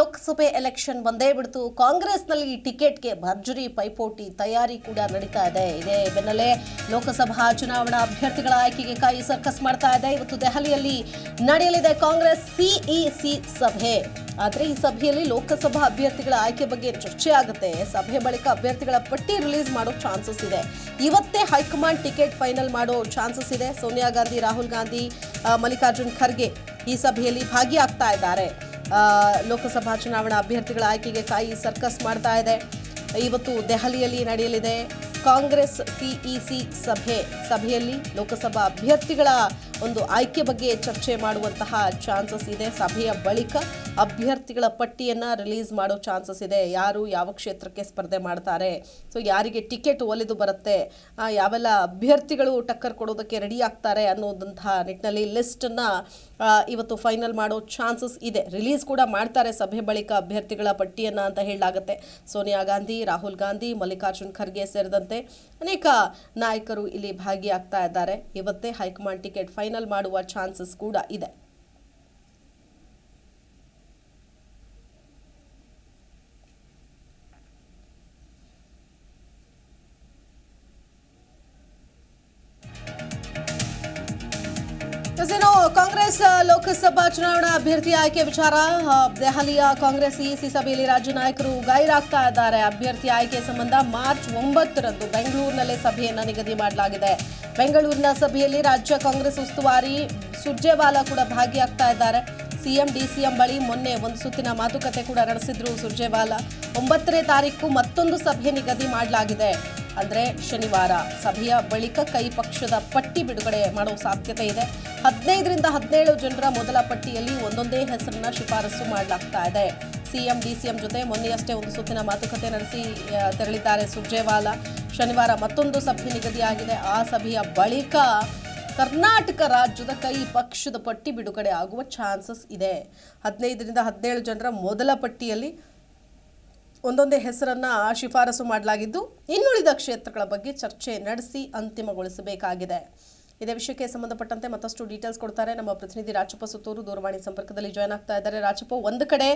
ಲೋಕಸಭೆ election ಬಂದೇ ಬಿಡ್ತು. ಕಾಂಗ್ರೆಸ್ನಲ್ಲಿ ಟಿಕೆಟ್ಗೆ ಭರ್ಜರಿ ಪೈಪೋಟಿ ತಯಾರಿ ಕೂಡ ನಡೀತಾ ಇದೆ. ಇದೇ ಬೆನ್ನಲ್ಲೇ ಲೋಕಸಭಾ ಚುನಾವಣಾ ಅಭ್ಯರ್ಥಿಗಳ ಆಯ್ಕೆಗೆ ಕಾಯಿ ಸರ್ಕಸ್ ಮಾಡ್ತಾ ಇದೆ. ಇವತ್ತು ದೆಹಲಿಯಲ್ಲಿ ನಡೆಯಲಿದೆ ಕಾಂಗ್ರೆಸ್ ಸಿಇಸಿ ಸಭೆ. ಆದರೆ ಈ ಸಭೆಯಲ್ಲಿ ಲೋಕಸಭಾ ಅಭ್ಯರ್ಥಿಗಳ ಆಯ್ಕೆ ಬಗ್ಗೆ ಚರ್ಚೆ ಆಗುತ್ತೆ. ಸಭೆ ಬಳಿಕ ಅಭ್ಯರ್ಥಿಗಳ ಪಟ್ಟಿ ರಿಲೀಸ್ ಮಾಡೋ ಚಾನ್ಸಸ್ ಇದೆ. ಇವತ್ತೇ ಹೈಕಮಾಂಡ್ ಟಿಕೆಟ್ ಫೈನಲ್ ಮಾಡೋ ಚಾನ್ಸಸ್ ಇದೆ. ಸೋನಿಯಾ ಗಾಂಧಿ, ರಾಹುಲ್ ಗಾಂಧಿ ಮಲ್ಲಿಕಾರ್ಜುನ್ ಖರ್ಗೆ ಈ ಸಭೆಯಲ್ಲಿ ಭಾಗಿಯಾಗ್ತಾ ಇದ್ದಾರೆ. ಲೋಕಸಭಾ ಚುನಾವಣಾ ಅಭ್ಯರ್ಥಿಗಳ ಆಯ್ಕೆಗೆ ಕಾಯಿ ಸರ್ಕಸ್ ಮಾಡ್ತಾ ಇದೆ. ಇವತ್ತು ದೆಹಲಿಯಲ್ಲಿ ನಡೆಯಲಿದೆ. ಕಾಂಗ್ರೆಸ್ ಸಿಇಸಿ ಸಭೆ. ಸಭೆಯಲ್ಲಿ ಲೋಕಸಭಾ ಅಭ್ಯರ್ಥಿಗಳ ಒಂದು ಆಯ್ಕೆ ಬಗ್ಗೆ ಚರ್ಚೆ ಮಾಡುವಂತಹ ಚಾನ್ಸಸ್ ಇದೆ. ಸಭೆಯ ಬಳಿಕ ಅಭ್ಯರ್ಥಿಗಳ ಪಟ್ಟಿಯನ್ನು ರಿಲೀಸ್ ಮಾಡೋ ಚಾನ್ಸಸ್ ಇದೆ. ಯಾರು ಯಾವ ಕ್ಷೇತ್ರಕ್ಕೆ ಸ್ಪರ್ಧೆ ಮಾಡ್ತಾರೆ? ಸೊ ಯಾರಿಗೆ ಟಿಕೆಟ್ ಒಲಿದು ಬರುತ್ತೆ? ಯಾವೆಲ್ಲ ಅಭ್ಯರ್ಥಿಗಳು ಟಕ್ಕರ್ ಕೊಡೋದಕ್ಕೆ ರೆಡಿ ಆಗ್ತಾರೆ ಅನ್ನೋದಂತಹ ನಿಟ್ಟಿನಲ್ಲಿ ಲಿಸ್ಟನ್ನು ಇವತ್ತು ಫೈನಲ್ ಮಾಡೋ ಚಾನ್ಸಸ್ ಇದೆ. ರಿಲೀಸ್ ಕೂಡ ಮಾಡ್ತಾರೆ ಸಭೆ ಬಳಿಕ ಅಭ್ಯರ್ಥಿಗಳ ಪಟ್ಟಿಯನ್ನು ಅಂತ ಹೇಳಲಾಗುತ್ತೆ. ಸೋನಿಯಾ ಗಾಂಧಿ, ರಾಹುಲ್ ಗಾಂಧಿ, ಮಲ್ಲಿಕಾರ್ಜುನ್ ಖರ್ಗೆ ಸೇರಿದಂತೆ ಅನೇಕ ನಾಯಕರು ಇಲ್ಲಿ ಭಾಗಿಯಾಗ್ತಾ ಇದ್ದಾರೆ. ಇವತ್ತೇ ಹೈಕಮಾಂಡ್ ಟಿಕೆಟ್ ಫೈನಲ್ ಮಾಡುವ ಚಾನ್ಸಸ್ ಕೂಡ ಇದೆ. ಇನ್ನು ಕಾಂಗ್ರೆಸ್ ಲೋಕಸಭಾ ಚುನಾವಣಾ ಅಭ್ಯರ್ಥಿ ಆಯ್ಕೆ ವಿಚಾರ ದೆಹಲಿಯ ಕಾಂಗ್ರೆಸ್ ಇಸಿ ಸಭೆಯಲ್ಲಿ ರಾಜ್ಯ ನಾಯಕರು ಗೈರಾಗ್ತಾ ಇದ್ದಾರೆ ಅಭ್ಯರ್ಥಿ ಆಯ್ಕೆ ಸಂಬಂಧ ಮಾರ್ಚ್ ಒಂಬತ್ತರಂದು ಬೆಂಗಳೂರಿನಲ್ಲೇ ಸಭೆಯನ್ನು ನಿಗದಿ ಮಾಡಲಾಗಿದೆ. ಬೆಂಗಳೂರಿನ ಸಭೆಯಲ್ಲಿ ರಾಜ್ಯ ಕಾಂಗ್ರೆಸ್ ಉಸ್ತುವಾರಿ ಸುರ್ಜೇವಾಲಾ ಕೂಡ ಭಾಗಿಯಾಗ್ತಾ ಇದ್ದಾರೆ. ಸಿಎಂ ಡಿಸಿಎಂ ಬಳಿ ಮೊನ್ನೆ ಒಂದು ಸುತ್ತಿನ ಮಾತುಕತೆ ಕೂಡ ನಡೆಸಿದ್ರು ಸುರ್ಜೇವಾಲಾ. ಒಂಬತ್ತನೇ ತಾರೀಕು ಮತ್ತೊಂದು ಸಭೆ ನಿಗದಿ ಮಾಡಲಾಗಿದೆ. ಅಂದ್ರೆ ಶನಿವಾರ ಸಭೆಯ ಬಳಿಕ ಕೈ ಪಕ್ಷದ ಪಟ್ಟಿ ಬಿಡುಗಡೆ ಮಾಡುವ ಸಾಧ್ಯತೆ ಇದೆ. ಹದಿನೈದರಿಂದ ಹದಿನೇಳು ಜನರ ಮೊದಲ ಪಟ್ಟಿಯಲ್ಲಿ ಒಂದೊಂದೇ ಹೆಸರನ್ನ ಶಿಫಾರಸು ಮಾಡಲಾಗ್ತಾ ಇದೆ. ಸಿಎಂ, ಡಿಸಿಎಂ ಜೊತೆ ಮೊನ್ನೆಯಷ್ಟೇ ಒಂದು ಸುತ್ತಿನ ಮಾತುಕತೆ ನಡೆಸಿ ತೆರಳಿದ್ದಾರೆ ಸುರ್ಜೇವಾಲಾ. ಶನಿವಾರ ಮತ್ತೊಂದು ಸಭೆ ನಿಗದಿಯಾಗಿದೆ. ಆ ಸಭೆಯ ಬಳಿಕ ಕರ್ನಾಟಕ ರಾಜ್ಯದ ಕೈ ಪಕ್ಷದ ಪಟ್ಟಿ ಬಿಡುಗಡೆ ಆಗುವ ಚಾನ್ಸಸ್ ಇದೆ. ಹದಿನೈದರಿಂದ ಹದಿನೇಳು ಜನರ ಮೊದಲ ಪಟ್ಟಿಯಲ್ಲಿ ಒಂದೊಂದೇ ಹೆಸರನ್ನ ಶಿಫಾರಸು ಮಾಡಲಾಗಿದ್ದು ಇನ್ನುಳಿದ ಕ್ಷೇತ್ರಗಳ ಬಗ್ಗೆ ಚರ್ಚೆ ನಡೆಸಿ ಅಂತಿಮಗೊಳಿಸಬೇಕಾಗಿದೆ. ಇದೇ ವಿಷಯಕ್ಕೆ ಸಂಬಂಧಪಟ್ಟಂತೆ ಮತ್ತಷ್ಟು ಡೀಟೇಲ್ಸ್ ಕೊಡ್ತಾರೆ. ನಮ್ಮ ಪ್ರತಿನಿಧಿ ರಾಜಪ್ಪ ಸುತ್ತೂರು ದೂರವಾಣಿ ಸಂಪರ್ಕದಲ್ಲಿ ಜಾಯ್ನ್ ಆಗ್ತಾ ಇದ್ದಾರೆ. ರಾಜಪ್ಪ, ಒಂದು ಕಡೆ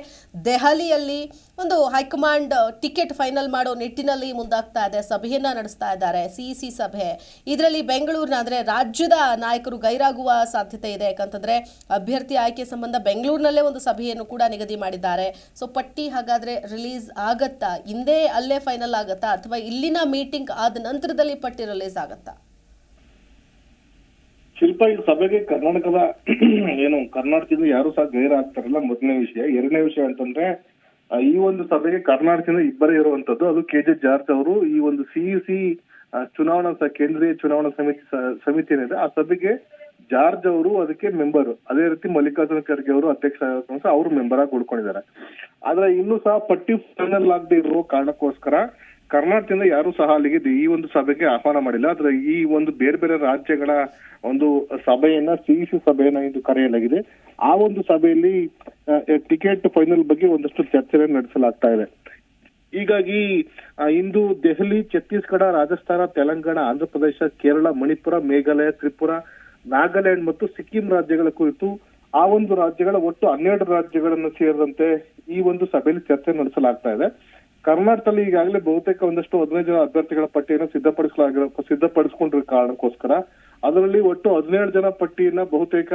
ದೆಹಲಿಯಲ್ಲಿ ಒಂದು ಹೈಕಮಾಂಡ್ ಟಿಕೆಟ್ ಫೈನಲ್ ಮಾಡೋ ನಿಟ್ಟಿನಲ್ಲಿ ಮುಂದಾಗ್ತಾ ಇದೆ. ಸಭೆಯನ್ನ ನಡೆಸ್ತಾ ಇದ್ದಾರೆ ಸಿಇಸಿ ಸಭೆ. ಇದರಲ್ಲಿ ಬೆಂಗಳೂರಿನ ಅಂದ್ರೆ ರಾಜ್ಯದ ನಾಯಕರು ಗೈರಾಗುವ ಸಾಧ್ಯತೆ ಇದೆ. ಯಾಕಂತಂದ್ರೆ ಅಭ್ಯರ್ಥಿ ಆಯ್ಕೆ ಸಂಬಂಧ ಬೆಂಗಳೂರಿನಲ್ಲೇ ಒಂದು ಸಭೆಯನ್ನು ಕೂಡ ನಿಗದಿ ಮಾಡಿದ್ದಾರೆ. ಸೊ ಪಟ್ಟಿ ಹಾಗಾದ್ರೆ ರಿಲೀಸ್ ಆಗತ್ತಾ? ಹಿಂದೆ ಅಲ್ಲೇ ಫೈನಲ್ ಆಗತ್ತಾ? ಅಥವಾ ಇಲ್ಲಿನ ಮೀಟಿಂಗ್ ಆದ ನಂತರದಲ್ಲಿ ಪಟ್ಟಿ ರಿಲೀಸ್ ಆಗತ್ತಾ? ಶಿಲ್ಪ ಈ ಸಭೆಗೆ ಕರ್ನಾಟಕದ ಏನು ಕರ್ನಾಟಕದಿಂದ ಯಾರು ಸಹ ಗೈರಾಗ್ತಾರಲ್ಲ ಮೊದಲನೇ ವಿಷಯ. ಎರಡನೇ ವಿಷಯ ಅಂತಂದ್ರೆ ಈ ಒಂದು ಸಭೆಗೆ ಕರ್ನಾಟಕದಿಂದ ಇಬ್ಬರೇ ಇರುವಂತದ್ದು ಅದು ಕೆ ಜೆ ಜಾರ್ಜ್ ಅವರು ಈ ಒಂದು ಸಿಇಸಿ ಚುನಾವಣಾ ಕೇಂದ್ರೀಯ ಚುನಾವಣಾ ಸಮಿತಿ ಸಮಿತಿ ಏನಿದೆ ಆ ಸಭೆಗೆ ಜಾರ್ಜ್ ಅವರು ಅದಕ್ಕೆ ಮೆಂಬರ್. ಅದೇ ರೀತಿ ಮಲ್ಲಿಕಾರ್ಜುನ ಖರ್ಗೆ ಅವರು ಅಧ್ಯಕ್ಷ ಅವರು ಮೆಂಬರ್ ಆಗಿ ಉಳ್ಕೊಂಡಿದ್ದಾರೆ. ಆದ್ರೆ ಇನ್ನು ಸಹ ಪಟ್ಟಿ ಫೈನಲ್ ಆಗದೆ ಇರುವ ಕಾರಣಕ್ಕೋಸ್ಕರ ಕರ್ನಾಟಕದಿಂದ ಯಾರು ಸಹ ಅಲ್ಲಿಗೆ ಈ ಒಂದು ಸಭೆಗೆ ಆಹ್ವಾನ ಮಾಡಿಲ್ಲ. ಆದ್ರೆ ಈ ಒಂದು ಬೇರೆ ಬೇರೆ ರಾಜ್ಯಗಳ ಒಂದು ಸಭೆಯನ್ನ ಸಿಇಸಿ ಸಭೆಯನ್ನ ಎಂದು ಕರೆಯಲಾಗಿದೆ. ಆ ಒಂದು ಸಭೆಯಲ್ಲಿ ಟಿಕೆಟ್ ಫೈನಲ್ ಬಗ್ಗೆ ಒಂದಷ್ಟು ಚರ್ಚೆ ನಡೆಸಲಾಗ್ತಾ ಇದೆ. ಹೀಗಾಗಿ ಇಂದು ದೆಹಲಿ, ಛತ್ತೀಸ್ಗಢ, ರಾಜಸ್ಥಾನ, ತೆಲಂಗಾಣ, ಆಂಧ್ರಪ್ರದೇಶ, ಕೇರಳ, ಮಣಿಪುರ, ಮೇಘಾಲಯ, ತ್ರಿಪುರ, ನಾಗಾಲ್ಯಾಂಡ್ ಮತ್ತು ಸಿಕ್ಕಿಂ ರಾಜ್ಯಗಳ ಕುರಿತು ಆ ಒಂದು ರಾಜ್ಯಗಳ ಒಟ್ಟು ಹನ್ನೆರಡು ರಾಜ್ಯಗಳನ್ನು ಸೇರಿದಂತೆ ಈ ಒಂದು ಸಭೆಯಲ್ಲಿ ಚರ್ಚೆ ನಡೆಸಲಾಗ್ತಾ ಇದೆ. ಕರ್ನಾಟಕದಲ್ಲಿ ಈಗಾಗಲೇ ಬಹುತೇಕ ಒಂದಷ್ಟು ಹದಿನೈದು ಜನ ಅಭ್ಯರ್ಥಿಗಳ ಪಟ್ಟಿಯನ್ನು ಸಿದ್ಧಪಡಿಸಲಾಗಿರೋ, ಸಿದ್ಧಪಡಿಸಿಕೊಂಡಿರೋ ಕಾರಣಕ್ಕೋಸ್ಕರ ಅದರಲ್ಲಿ ಒಟ್ಟು ಹದಿನೇಳು ಜನ ಪಟ್ಟಿಯನ್ನ ಬಹುತೇಕ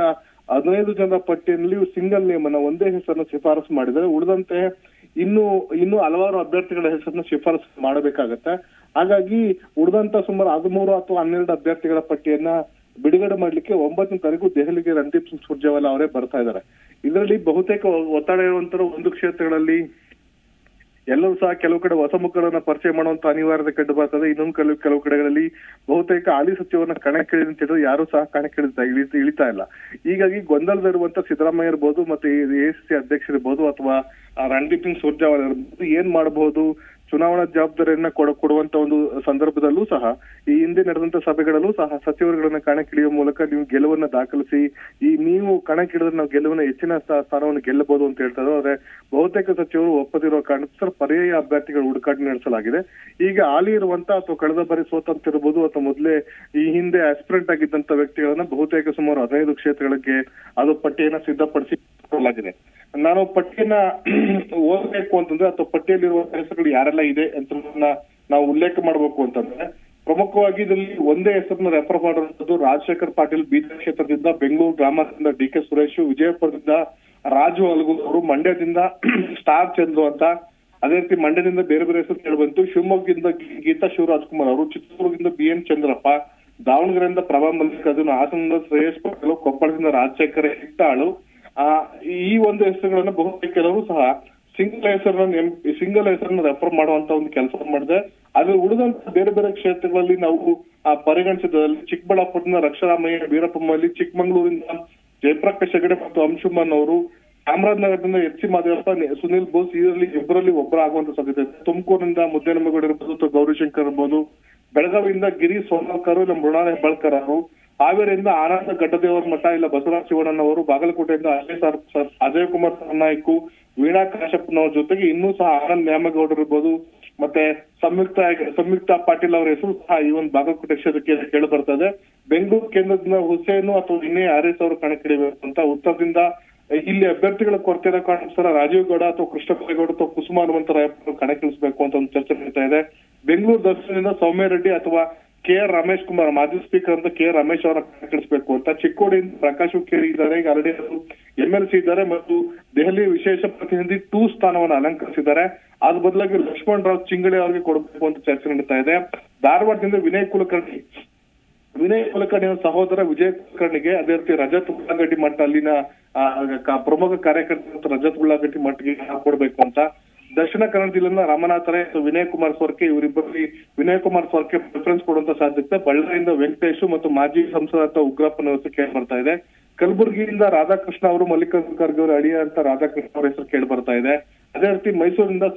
ಹದಿನೈದು ಜನ ಪಟ್ಟಿಯಲ್ಲಿ ಸಿಂಗಲ್ ನೇಮ್ ಅನ್ನ ಒಂದೇ ಹೆಸರನ್ನ ಶಿಫಾರಸು ಮಾಡಿದರೆ ಉಳಿದಂತೆ ಇನ್ನು ಇನ್ನು ಹಲವಾರು ಅಭ್ಯರ್ಥಿಗಳ ಹೆಸರನ್ನ ಶಿಫಾರಸು ಮಾಡಬೇಕಾಗತ್ತೆ. ಹಾಗಾಗಿ ಉಳಿದಂತ ಸುಮಾರು ಹದಿಮೂರು ಅಥವಾ ಹನ್ನೆರಡು ಅಭ್ಯರ್ಥಿಗಳ ಪಟ್ಟಿಯನ್ನ ಬಿಡುಗಡೆ ಮಾಡ್ಲಿಕ್ಕೆ ಒಂಬತ್ತನೇ ತಾರೀಕು ದೆಹಲಿಗೆ ರಣದೀಪ್ ಸಿಂಗ್ ಸುರ್ಜೇವಾಲಾ ಅವರೇ ಬರ್ತಾ ಇದ್ದಾರೆ. ಇದರಲ್ಲಿ ಬಹುತೇಕ ಒತ್ತಡ ಇರುವಂತರ ಒಂದು ಕ್ಷೇತ್ರಗಳಲ್ಲಿ ಎಲ್ಲರೂ ಸಹ ಕೆಲವು ಕಡೆ ಹೊಸ ಮುಖಗಳನ್ನ ಪರಿಚಯ ಮಾಡುವಂತ ಅನಿವಾರ್ಯ ಕಂಡು ಬರ್ತದೆ. ಇನ್ನೊಂದು ಕೆಲವು ಕೆಲವು ಕಡೆಗಳಲ್ಲಿ ಬಹುತೇಕ ಹಾಲಿ ಸಚಿವರನ್ನ ಕಣಕ್ಕಿಳಿದಂತ ಹೇಳಿದ್ರೆ ಯಾರು ಸಹ ಕಣಕ್ಕಿಳಿತಾ ಇಳಿತಾ ಇಲ್ಲ. ಹೀಗಾಗಿ ಗೊಂದಲದಲ್ಲಿರುವಂತ ಸಿದ್ದರಾಮಯ್ಯ ಇರ್ಬೋದು ಮತ್ತೆ ಎಸಿಸಿ ಅಧ್ಯಕ್ಷರಿರ್ಬೋದು ಅಥವಾ ರಣದೀಪ್ ಸಿಂಗ್ ಸುರ್ಜೇವಾಲಾ ಇರ್ಬೋದು, ಏನ್ ಮಾಡಬಹುದು ಚುನಾವಣಾ ಜವಾಬ್ದಾರಿಯನ್ನ ಕೊಡ ಕೊಡುವಂತ ಒಂದು ಸಂದರ್ಭದಲ್ಲೂ ಸಹ, ಈ ಹಿಂದೆ ನಡೆದಂತ ಸಭೆಗಳಲ್ಲೂ ಸಹ ಸಚಿವರುಗಳನ್ನ ಕಣಕ್ಕಿಳಿಯುವ ಮೂಲಕ ನೀವು ಗೆಲುವನ್ನ ದಾಖಲಿಸಿ, ಈ ನೀವು ಕಣಕ್ಕಿಳಿದ್ರೆ ನಾವು ಗೆಲುವನ್ನ ಹೆಚ್ಚಿನ ಸ್ಥಾ- ಸ್ಥಾನವನ್ನು ಗೆಲ್ಲಬಹುದು ಅಂತ ಹೇಳ್ತಾರೆ ಆದ್ರೆ ಬಹುತೇಕ ಸಚಿವರು ಒಪ್ಪದಿರುವ ಕಾರಣ ಪರ್ಯಾಯ ಅಭ್ಯರ್ಥಿಗಳ ಹುಡುಕಾಟ ನಡೆಸಲಾಗಿದೆ. ಈಗ ಹಾಲಿ ಇರುವಂತ ಅಥವಾ ಕಳೆದ ಬಾರಿ ಸೋತಂತಿರಬಹುದು ಅಥವಾ ಮೊದಲೇ ಈ ಹಿಂದೆ ಆಸ್ಪಿರೆಂಟ್ ಆಗಿದ್ದಂತ ವ್ಯಕ್ತಿಗಳನ್ನ ಬಹುತೇಕ ಸುಮಾರು ಹದಿನೈದು ಕ್ಷೇತ್ರಗಳಿಗೆ ಅದು ಪಟ್ಟಿಯನ್ನ ಸಿದ್ಧಪಡಿಸಿ ಕೊಡಲಾಗಿದೆ. ನಾನು ಪಟ್ಟಿಯನ್ನ ಓದಬೇಕು ಅಂತಂದ್ರೆ ಅಥವಾ ಪಟ್ಟಿಯಲ್ಲಿರುವ ಹೆಸರುಗಳು ಯಾರೆಲ್ಲ ಇದೆ ಅಂತ ನಾವು ಉಲ್ಲೇಖ ಮಾಡಬೇಕು ಅಂತಂದ್ರೆ, ಪ್ರಮುಖವಾಗಿ ಇದರಲ್ಲಿ ಒಂದೇ ಹೆಸರನ್ನ ರೆಫರ್ ಮಾಡುವಂಥದ್ದು ರಾಜಶೇಖರ್ ಪಾಟೀಲ್ ಬೀದರ್ ಕ್ಷೇತ್ರದಿಂದ, ಬೆಂಗಳೂರು ಗ್ರಾಮಾಂತರದಿಂದ ಡಿ ಕೆ ಸುರೇಶ್, ವಿಜಯಪುರದಿಂದ ರಾಜು ಅಲ್ಗು ಅವರು ಮಂಡ್ಯದಿಂದ ಸ್ಟಾರ್ ಚಂದ್ರು ಅಂತ, ಅದೇ ರೀತಿ ಮಂಡ್ಯದಿಂದ ಬೇರೆ ಬೇರೆ ಹೆಸರು ಕೇಳಿಬಂತು ಶಿವಮೊಗ್ಗದಿಂದ ಗೀತಾ ಶಿವರಾಜ್ಕುಮಾರ್ ಅವರು, ಚಿತ್ರದುರ್ಗದಿಂದ ಬಿ ಎನ್ ಚಂದ್ರಪ್ಪ, ದಾವಣಗೆರೆಯಿಂದ ಪ್ರಭಾ ಮಲ್ಲಿಕಾರ್ಜುನ್, ಹಾಸನದಿಂದ ಶ್ರೇಯಸ್ ಪಟೇಲ್, ಕೊಪ್ಪಳದಿಂದ ರಾಜಶೇಖರ್ ಹಿಟ್ಟಾಳು ಈ ಒಂದು ಹೆಸರುಗಳನ್ನ ಬಹುತೇಕ ಕೆಲವರು ಸಹ ಸಿಂಗಲ್ ಹೆಸರನ್ನ ಸಿಂಗಲ್ ಹೆಸರನ್ನ ರೆಫರ್ ಮಾಡುವಂತ ಒಂದು ಕೆಲಸ ಮಾಡಿದೆ. ಆದ್ರೆ ಉಳಿದಂತ ಬೇರೆ ಬೇರೆ ಕ್ಷೇತ್ರಗಳಲ್ಲಿ ನಾವು, ಆ, ಪರಿಗಣಿಸಿದಲ್ಲಿ ಚಿಕ್ಕಬಳ್ಳಾಪುರದಿಂದ ರಕ್ಷಾರಾಮಯ್ಯ ವೀರಪ್ಪ ಮೊಯ್ಲಿ ಚಿಕ್ಕಮಂಗ್ಳೂರಿಂದ ಜಯಪ್ರಕಾಶ್ ಹೆಗಡೆ ಮತ್ತು ಅಂಶುಮನ್ ಅವರು ಚಾಮರಾಜನಗರದಿಂದ ಎಚ್ ಸಿ ಮಾದೇವಪ್ಪ ಸುನಿಲ್ ಬೋಸ್, ಇದರಲ್ಲಿ ಇಬ್ಬರಲ್ಲಿ ಒಬ್ಬರಾಗುವಂತ ಸಾಧ್ಯತೆ ಇದೆ. ತುಮಕೂರಿನಿಂದ ಮುದ್ದೇನಮ್ಮಗೌಡ ಇರ್ಬೋದು ಅಥವಾ ಗೌರಿಶಂಕರ್ ಇರ್ಬೋದು, ಬೆಳಗಾವಿಯಿಂದ ಗಿರಿ ಸೋನಾಲ್ಕರ್ ಇಲ್ಲ ಮೃಣಾಲ್ ಹೆಬ್ಬಾಳ್ಕರ್ ಅವರು ಹಾವೇರಿಯಿಂದ ಆನಂದ ಗಡ್ಡದೇವರ ಮಠ ಇಲ್ಲ ಬಸವರಾಜ ಶಿವಣ್ಣನವರು ಬಾಗಲಕೋಟೆಯಿಂದ ಅಜಯ್ ಸರ್ ಅಜಯ್ ಕುಮಾರ್ ಸರ್ನಾಯ್ಕು, ವೀಣಾ ಕಾಶಪ್ಪನವ್ರ ಜೊತೆಗೆ ಇನ್ನೂ ಸಹ ಆನಂದ್ ನ್ಯಾಮಗೌಡರು ಇರ್ಬೋದು. ಮತ್ತೆ ಸಂಯುಕ್ತ ಸಂಯುಕ್ತ ಪಾಟೀಲ್ ಅವರ ಹೆಸರು ಸಹ ಈ ಒಂದು ಬಾಗಲಕೋಟೆ ಕ್ಷೇತ್ರಕ್ಕೆ ಕೇಳಿ ಬರ್ತದೆ. ಬೆಂಗಳೂರು ಕೇಂದ್ರದಿಂದ ಹುಸೇನು ಅಥವಾ ಇನ್ನೇ ಆರ್ಎಸ್ ಅವರು ಕಣಕ್ಕಿಳಿಬೇಕು ಅಂತ ಉತ್ತರದಿಂದ ಇಲ್ಲಿ ಅಭ್ಯರ್ಥಿಗಳ ಕೊರತೆ ಇರೋ ಕಾರಣಕ್ಕೋಸ್ಕರ ರಾಜೀವ್ ಗೌಡ ಅಥವಾ ಕೃಷ್ಣ ಅಥವಾ ಕುಸುಮ ಹನುಮಂತರಾಯಪ್ಪ ಕಣಕ್ಕಿಳಿಸಬೇಕು ಅಂತ ಒಂದು ಚರ್ಚೆ ನಡೀತಾ ಇದೆ. ಬೆಂಗಳೂರು ದರ್ಶನದಿಂದ ಸೌಮ್ಯ ರೆಡ್ಡಿ ಅಥವಾ ಕೆ ಆರ್ ರಮೇಶ್ ಕುಮಾರ್, ಮಾಜಿ ಸ್ಪೀಕರ್ ಅಂತ ಕೆ ರಮೇಶ್ ಅವರ ಕಣಕ್ಕಿಳಿಸಬೇಕು ಅಂತ ಚಿಕ್ಕೋಡಿಯಿಂದ ಪ್ರಕಾಶ್ ಹುಕ್ಕೇರಿ ಇದ್ದಾರೆ. ಈಗ ಅವರು ಎಂ ಎಲ್ ಸಿ ಇದ್ದಾರೆ ಮತ್ತು ದೆಹಲಿ ವಿಶೇಷ ಪ್ರತಿನಿಧಿ ಟೂ ಸ್ಥಾನವನ್ನು ಅಲಂಕರಿಸಿದ್ದಾರೆ. ಅದ್ರ ಬದಲಾಗಿ ಲಕ್ಷ್ಮಣ್ ರಾವ್ ಚಿಂಗಳಿ ಅವರಿಗೆ ಕೊಡಬೇಕು ಅಂತ ಚರ್ಚೆ ನಡೀತಾ ಇದೆ. ಧಾರವಾಡದಿಂದ ವಿನಯ್ ಕುಲಕರ್ಣಿ. ವಿನಯ್ ಕುಲಕರ್ಣಿ ಅವರ ಸಹೋದರ ವಿಜಯ್ ಕುಲಕರ್ಣಿಗೆ ಅದೇ ರೀತಿ ರಜತ್ ಉಳ್ಳಾಗಡ್ಡಿ ಮಠ ಅಲ್ಲಿನ ಪ್ರಮುಖ ಕಾರ್ಯಕರ್ತ ರಜತ್ ಉಳ್ಳಾಗಡ್ಡಿ ಮಠಗೆ ಕೊಡಬೇಕು ಅಂತ ದಕ್ಷಿಣ ಕನ್ನಡ ಜಿಲ್ಲೆನ ರಾಮನಾಥ ರೈ ವಿನಯ್ ಕುಮಾರ್ ಸ್ವರ್ಕೆ, ಇವರಿಬ್ಬರಲ್ಲಿ ವಿನಯ್ ಕುಮಾರ್ ಸ್ವರ್ಕೆ ಪ್ರಿಫರೆನ್ಸ್ ಕೊಡುವಂತ ಸಾಧ್ಯತೆ. ಬಳ್ಳಾರಿಯಿಂದ ವೆಂಕಟೇಶ್ ಮತ್ತು ಮಾಜಿ ಸಂಸದ ಉಗ್ರಪ್ಪನ ಹೆಸರು ಕೇಳಿ ಬರ್ತಾ ಇದೆ. ಕಲಬುರಗಿಯಿಂದ ರಾಧಾಕೃಷ್ಣ ಅವರು, ಮಲ್ಲಿಕಾರ್ಜುನ ಖರ್ಗೆ ಅವರು ಅಳಿಯ ಅಂತ ರಾಧಾಕೃಷ್ಣ ಅವರ ಹೆಸರು ಕೇಳಿ ಬರ್ತಾ ಇದೆ. ಅದೇ ರೀತಿ ಮೈಸೂರಿನಿಂದ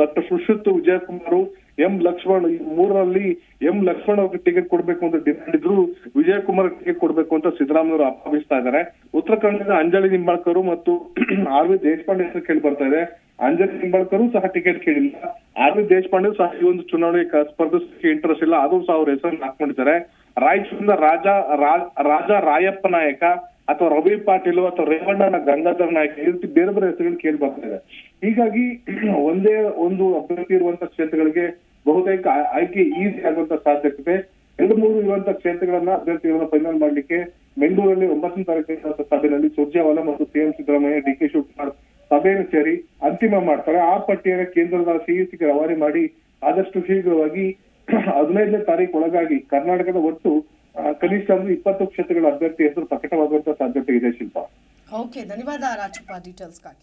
ಡಾಕ್ಟರ್ ಸುಶ್ರುತ್ ವಿಜಯಕುಮಾರ್ ಎಂ ಲಕ್ಷ್ಮಣ್ ಮೂರರಲ್ಲಿ ಎಂ ಲಕ್ಷ್ಮಣ್ ಅವರಿಗೆ ಟಿಕೆಟ್ ಕೊಡ್ಬೇಕು ಅಂತ ಡಿಮ್ಯಾಂಡ್ ಇದ್ರು ವಿಜಯಕುಮಾರ್ ಟಿಕೆಟ್ ಕೊಡ್ಬೇಕು ಅಂತ ಸಿದ್ದರಾಮಯ್ಯವರು ಆಪಾದಿಸ್ತಾ ಇದ್ದಾರೆ. ಉತ್ತರ ಕನ್ನಡದಿಂದ ಅಂಜಲಿ ನಿಂಬಾಳ್ಕರ್ ಮತ್ತು ಆರ್ ವಿ ದೇಶಪಾಂಡೆ ಹೆಸರು ಕೇಳಿ ಬರ್ತಾ ಇದೆ. ಅಂಜಲಿ ನಿಂಬಾಳ್ಕರು ಸಹ ಟಿಕೆಟ್ ಕೇಳಿಲ್ಲ. ಆರ್ ದೇಶಪಾಂಡೆ ಸಹ ಈ ಒಂದು ಚುನಾವಣೆ ಕ- ಸ್ಪರ್ಧಿಸಕ್ಕೆ ಇಂಟ್ರೆಸ್ಟ್ ಇಲ್ಲ. ಆದ್ರೂ ಸಹ ಅವ್ರ ಹೆಸರನ್ನು ಹಾಕೊಂಡಿದ್ದಾರೆ. ರಾಯಚೂರಿನ ರಾಜ ರಾಜ ರಾಯಪ್ಪ ನಾಯಕ ಅಥವಾ ರವಿ ಪಾಟೀಲ್ ಅಥವಾ ರೇವಣ್ಣನ ಗಂಗಾಧರ ನಾಯಕ ಈ ರೀತಿ ಬೇರೆ ಬೇರೆ ಹೆಸರುಗಳು ಕೇಳಿ ಬರ್ತಾ ಇದೆ. ಹೀಗಾಗಿ ಒಂದೇ ಒಂದು ಅಭ್ಯರ್ಥಿ ಇರುವಂತ ಕ್ಷೇತ್ರಗಳಿಗೆ ಬಹುತೇಕ ಆಯ್ಕೆ ಈಸಿ ಆಗುವಂತ ಸಾಧ್ಯತೆ. ಎರಡು ಮೂರು ಇರುವಂತ ಕ್ಷೇತ್ರಗಳನ್ನ ಅಭ್ಯರ್ಥಿಗಳನ್ನ ಫೈನಲ್ ಮಾಡ್ಲಿಕ್ಕೆ ಬೆಂಗಳೂರಲ್ಲಿ ಒಂಬತ್ತನೇ ತಾರೀಕಿನ ಸಭೆಯಲ್ಲಿ ಸುರ್ಜೇವಾಲಾ ಮತ್ತು CM Siddaramaiah, D K Shivakumar ಸಭೆಯನ್ನು ಸೇರಿ ಅಂತಿಮ ಮಾಡ್ತಾರೆ. ಆ ಪಟ್ಟಿಯನ್ನು ಕೇಂದ್ರದ ಸಿಇಸಿಗೆ ರವಾನೆ ಮಾಡಿ ಆದಷ್ಟು ಶೀಘ್ರವಾಗಿ ಹದಿನೈದನೇ ತಾರೀಕು ಒಳಗಾಗಿ ಕರ್ನಾಟಕದ ಒಟ್ಟು ಕನಿಷ್ಠ ಅಂದ್ರೆ ಇಪ್ಪತ್ತು ಕ್ಷೇತ್ರಗಳ ಅಭ್ಯರ್ಥಿ ಹೆಸರು ಪ್ರಕಟವಾಗುವಂತ ಸಾಧ್ಯತೆ ಇದೆ ಶಿಲ್ಪ. ಓಕೆ ಧನ್ಯವಾದ ರಾಜಪ್ಪ ಡೀಟೇಲ್ಸ್ಗಾಗಿ